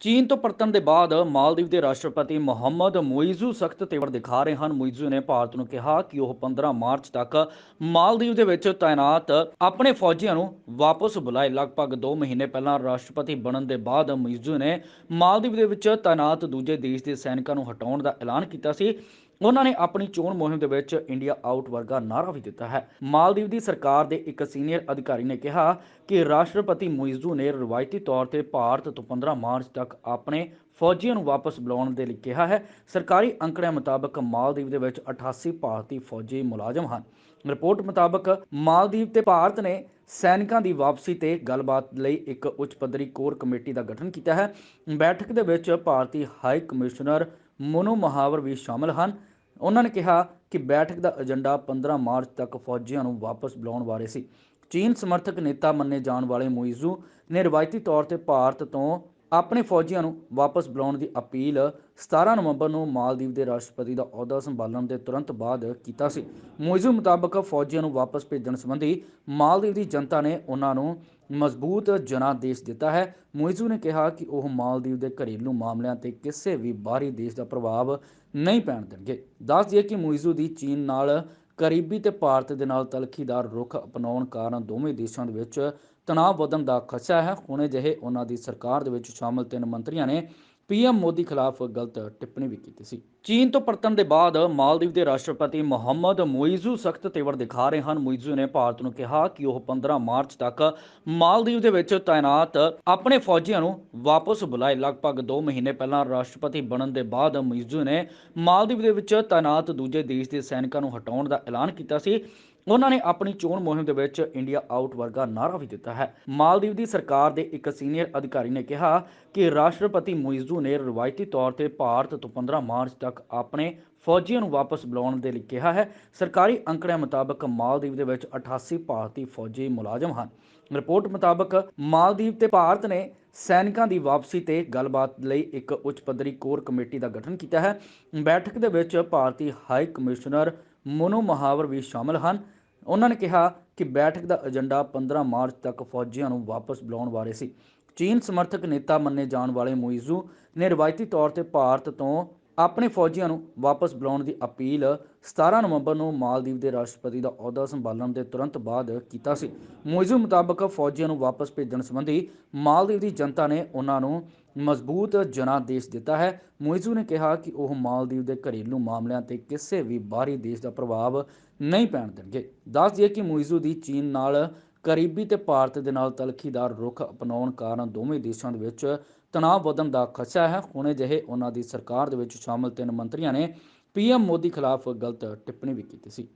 ਚੀਨ ਤੋਂ ਪਰਤਣ ਦੇ ਬਾਅਦ ਮਾਲਦੀਵ ਦੇ ਰਾਸ਼ਟਰਪਤੀ ਮੁਹੰਮਦ ਮੁਇਜ਼ੂ ਸਖਤ ਤੇਵਰ ਦਿਖਾ ਰਹੇ ਹਨ। ਮੁਇਜ਼ੂ ਨੇ ਭਾਰਤ ਨੂੰ ਕਿਹਾ ਕਿ ਉਹ 15 ਮਾਰਚ ਤੱਕ ਮਾਲਦੀਵ ਦੇ ਵਿੱਚ ਤਾਇਨਾਤ ਆਪਣੇ ਫੌਜੀਆਂ ਨੂੰ ਵਾਪਸ ਬੁਲਾਏ। ਲਗਭਗ 2 ਮਹੀਨੇ ਪਹਿਲਾਂ ਰਾਸ਼ਟਰਪਤੀ ਬਣਨ ਦੇ ਬਾਅਦ ਮੁਇਜ਼ੂ ਨੇ ਮਾਲਦੀਵ ਦੇ ਵਿੱਚ ਤਾਇਨਾਤ ਦੂਜੇ ਦੇਸ਼ ਦੇ ਸੈਨਿਕਾਂ ਨੂੰ ਹਟਾਉਣ ਦਾ ਐਲਾਨ ਕੀਤਾ ਸੀ। ਉਹਨਾਂ ਨੇ ਆਪਣੀ ਚੋਣ ਮੁਹਿੰਮ ਦੇ ਵਿੱਚ ਇੰਡੀਆ ਆਊਟ ਵਰਗਾ ਨਾਰਾ ਵੀ ਦਿੱਤਾ ਹੈ। ਮਾਲਦੀਵ ਦੀ ਸਰਕਾਰ ਦੇ ਇੱਕ ਸੀਨੀਅਰ ਅਧਿਕਾਰੀ ਨੇ ਕਿਹਾ ਕਿ ਰਾਸ਼ਟਰਪਤੀ ਮੁਇਜ਼ੂ ਨੇ ਰਵਾਇਤੀ ਤੌਰ ਤੇ ਭਾਰਤ ਤੋਂ 15 ਮਾਰਚ ਤੱਕ ਆਪਣੇ ਫੌਜੀਆਂ ਨੂੰ ਵਾਪਸ ਬੁਲਾਉਣ ਦੇ ਲਈ ਕਿਹਾ ਹੈ। ਸਰਕਾਰੀ ਅੰਕੜਿਆਂ ਮੁਤਾਬਕ ਮਾਲਦੀਵ ਦੇ ਵਿੱਚ 88 ਭਾਰਤੀ ਫੌਜੀ ਮੁਲਾਜ਼ਮ ਹਨ। ਰਿਪੋਰਟ ਮੁਤਾਬਕ ਮਾਲਦੀਵ ਤੇ ਭਾਰਤ ਨੇ ਸੈਨਿਕਾਂ ਦੀ ਵਾਪਸੀ ਤੇ ਗੱਲਬਾਤ ਲਈ ਇੱਕ ਉੱਚ ਪੱਧਰੀ ਕੋਰ ਕਮੇਟੀ ਦਾ ਗਠਨ ਕੀਤਾ ਹੈ। ਬੈਠਕ ਦੇ ਵਿੱਚ ਭਾਰਤੀ ਹਾਈ ਕਮਿਸ਼ਨਰ ਮਨੂ ਮਹਾਵਰ ਵੀ ਸ਼ਾਮਲ ਹਨ। ਉਹਨਾਂ ਨੇ ਕਿਹਾ ਕਿ ਬੈਠਕ ਦਾ ਏਜੰਡਾ 15 ਮਾਰਚ ਤੱਕ ਫੌਜੀਆਂ ਨੂੰ ਵਾਪਸ ਬੁਲਾਉਣ ਬਾਰੇ ਸੀ। ਚੀਨ ਸਮਰਥਕ ਨੇਤਾ ਮੰਨੇ ਜਾਣ ਵਾਲੇ ਮੁਇਜ਼ੂ ਨੇ ਰਵਾਇਤੀ ਤੌਰ ਤੇ ਭਾਰਤ ਤੋਂ ਆਪਣੇ ਫੌਜੀਆਂ ਨੂੰ ਵਾਪਸ ਬੁਲਾਉਣ ਦੀ ਅਪੀਲ 17 ਨਵੰਬਰ ਨੂੰ ਮਾਲਦੀਵ ਦੇ ਰਾਸ਼ਟਰਪਤੀ ਦਾ ਅਹੁਦਾ ਸੰਭਾਲਣ ਦੇ ਤੁਰੰਤ ਬਾਅਦ ਕੀਤਾ ਸੀ। ਮੁਇਜ਼ੂ ਮੁਤਾਬਕ ਫੌਜੀਆਂ ਨੂੰ ਵਾਪਸ ਭੇਜਣ ਸੰਬੰਧੀ ਮਾਲਦੀਵ ਦੀ ਜਨਤਾ ਨੇ ਉਹਨਾਂ ਨੂੰ ਮਜ਼ਬੂਤ ਜਨਾਦੇਸ਼ ਦਿੱਤਾ ਹੈ। ਮੁਇਜ਼ੂ ਨੇ ਕਿਹਾ ਕਿ ਉਹ ਮਾਲਦੀਵ ਦੇ ਘਰੇਲੂ ਮਾਮਲਿਆਂ ਤੇ ਕਿਸੇ ਵੀ ਬਾਹਰੀ ਦੇਸ਼ ਦਾ ਪ੍ਰਭਾਵ ਨਹੀਂ ਪੈਣ ਦੇਣਗੇ। ਦੱਸ ਦਈਏ ਕਿ ਮੁਇਜ਼ੂ ਦੀ ਚੀਨ ਨਾਲ ਕਰੀਬੀ ਤੇ ਭਾਰਤ ਦੇ ਨਾਲ ਤਲਖੀ ਦਾ ਰੁਖ ਅਪਣਾਉਣ ਕਾਰਨ ਦੋਵੇਂ ਦੇਸ਼ਾਂ ਦੇ ਵਿੱਚ ਤਣਾਅ ਵਧਣ ਦਾ ਖਦਸ਼ਾ ਹੈ। ਹੁਣੇ ਜਿਹੇ ਉਹਨਾਂ ਦੀ ਸਰਕਾਰ ਦੇ ਵਿੱਚ ਸ਼ਾਮਲ ਤਿੰਨ ਮੰਤਰੀਆਂ ਨੇ ਪੀਐਮ ਮੋਦੀ ਖਿਲਾਫ ਗਲਤ ਟਿੱਪਣੀ ਵੀ ਕੀਤੀ ਸੀ। ਚੀਨ ਤੋਂ ਪਰਤਣ ਦੇ ਬਾਅਦ ਮਾਲਦੀਵ ਦੇ ਰਾਸ਼ਟਰਪਤੀ ਮੁਹੰਮਦ ਮੁਇਜ਼ੂ ਸਖਤ ਤੇਵਰ ਦਿਖਾ ਰਹੇ ਹਨ। ਮੁਇਜ਼ੂ ਨੇ ਭਾਰਤ ਨੂੰ ਕਿਹਾ ਕਿ ਉਹ 15 ਮਾਰਚ ਤੱਕ ਮਾਲਦੀਵ ਦੇ ਵਿੱਚ ਤਾਇਨਾਤ ਆਪਣੇ ਫੌਜੀਆਂ ਨੂੰ ਵਾਪਸ ਬੁਲਾਏ। ਲਗਭਗ 2 ਮਹੀਨੇ ਪਹਿਲਾਂ ਰਾਸ਼ਟਰਪਤੀ ਬਣਨ ਦੇ ਬਾਅਦ ਮੁਇਜ਼ੂ ਨੇ ਮਾਲਦੀਵ ਦੇ ਵਿੱਚ ਤਾਇਨਾਤ ਦੂਜੇ ਦੇਸ਼ ਦੇ ਸੈਨਿਕਾਂ ਨੂੰ ਹਟਾਉਣ ਦਾ ਐਲਾਨ ਕੀਤਾ ਸੀ। ਉਹਨਾਂ ਨੇ ਆਪਣੀ ਚੋਣ ਮੁਹਿੰਮ ਦੇ ਵਿੱਚ ਇੰਡੀਆ ਆਊਟ ਵਰਗਾ ਨਾਰਾ ਵੀ ਦਿੱਤਾ ਹੈ। ਮਾਲਦੀਵ ਦੀ ਸਰਕਾਰ ਦੇ ਇੱਕ ਸੀਨੀਅਰ ਅਧਿਕਾਰੀ ਨੇ ਕਿਹਾ ਕਿ ਰਾਸ਼ਟਰਪਤੀ ਮੁਇਜ਼ੂ ਨੇ ਰਵਾਇਤੀ ਤੌਰ ਤੇ ਭਾਰਤ ਤੋਂ 15 ਮਾਰਚ ਤੱਕ ਆਪਣੇ ਫੌਜੀਆਂ ਨੂੰ ਵਾਪਸ ਬੁਲਾਉਣ ਦੇ ਲਈ ਕਿਹਾ ਹੈ। ਸਰਕਾਰੀ ਅੰਕੜਿਆਂ ਮੁਤਾਬਕ ਮਾਲਦੀਵ ਦੇ ਵਿੱਚ 88 ਭਾਰਤੀ ਫੌਜੀ ਮੁਲਾਜ਼ਮ ਹਨ। ਰਿਪੋਰਟ ਮੁਤਾਬਕ ਮਾਲਦੀਵ ਤੇ ਭਾਰਤ ਨੇ ਸੈਨਿਕਾਂ ਦੀ ਵਾਪਸੀ ਤੇ ਗੱਲਬਾਤ ਲਈ ਇੱਕ ਉੱਚ ਪੱਧਰੀ ਕੋਰ ਕਮੇਟੀ ਦਾ ਗਠਨ ਕੀਤਾ ਹੈ। ਬੈਠਕ ਦੇ ਵਿੱਚ ਭਾਰਤੀ ਹਾਈ ਕਮਿਸ਼ਨਰ ਮਨੂ ਮਹਾਵਰ ਵੀ ਸ਼ਾਮਲ ਹਨ। ਉਹਨਾਂ ਨੇ ਕਿਹਾ ਕਿ ਬੈਠਕ ਦਾ ਏਜੰਡਾ 15 ਮਾਰਚ ਤੱਕ ਫੌਜੀਆਂ ਨੂੰ ਵਾਪਸ ਬੁਲਾਉਣ ਬਾਰੇ ਸੀ। ਚੀਨ ਸਮਰਥਕ ਨੇਤਾ ਮੰਨੇ ਜਾਣ ਵਾਲੇ ਮੁਇਜ਼ੂ ਨੇ ਰਵਾਇਤੀ ਤੌਰ ਤੇ ਭਾਰਤ ਤੋਂ ਆਪਣੇ ਫੌਜੀਆਂ ਨੂੰ ਵਾਪਸ ਬੁਲਾਉਣ ਦੀ ਅਪੀਲ 17 ਨਵੰਬਰ ਨੂੰ ਮਾਲਦੀਵ ਦੇ ਰਾਸ਼ਟਰਪਤੀ ਦਾ ਅਹੁਦਾ ਸੰਭਾਲਣ ਦੇ ਤੁਰੰਤ ਬਾਅਦ ਕੀਤਾ ਸੀ। ਮੁਇਜ਼ੂ ਮੁਤਾਬਕ ਫੌਜੀਆਂ ਨੂੰ ਵਾਪਸ ਭੇਜਣ ਸੰਬੰਧੀ ਮਾਲਦੀਵ ਦੀ ਜਨਤਾ ਨੇ ਉਹਨਾਂ ਨੂੰ ਮਜ਼ਬੂਤ ਜਨਾਦੇਸ਼ ਦਿੱਤਾ ਹੈ। ਮੁਇਜ਼ੂ ਨੇ ਕਿਹਾ ਕਿ ਉਹ ਮਾਲਦੀਵ ਦੇ ਘਰੇਲੂ ਮਾਮਲਿਆਂ ਤੇ ਕਿਸੇ ਵੀ ਬਾਹਰੀ ਦੇਸ਼ ਦਾ ਪ੍ਰਭਾਵ ਨਹੀਂ ਪੈਣ ਦੇਣਗੇ। ਦੱਸ ਦਈਏ ਕਿ ਮੁਇਜ਼ੂ ਦੀ ਚੀਨ ਨਾਲ ਕਰੀਬੀ ਤੇ ਭਾਰਤ ਦੇ ਨਾਲ ਤਲਖੀ ਦਾ ਰੁਖ ਅਪਣਾਉਣ ਕਾਰਨ ਦੋਵੇਂ ਦੇਸ਼ਾਂ ਦੇ ਵਿੱਚ ਤਣਾਅ ਵਧਣ ਦਾ ਖਦਸ਼ਾ ਹੈ। ਹੁਣੇ ਜਿਹੇ ਉਹਨਾਂ ਦੀ ਸਰਕਾਰ ਦੇ ਵਿੱਚ ਸ਼ਾਮਲ ਤਿੰਨ ਮੰਤਰੀਆਂ ਨੇ ਪੀਐਮ ਮੋਦੀ ਖਿਲਾਫ ਗਲਤ ਟਿੱਪਣੀ ਵੀ ਕੀਤੀ ਸੀ।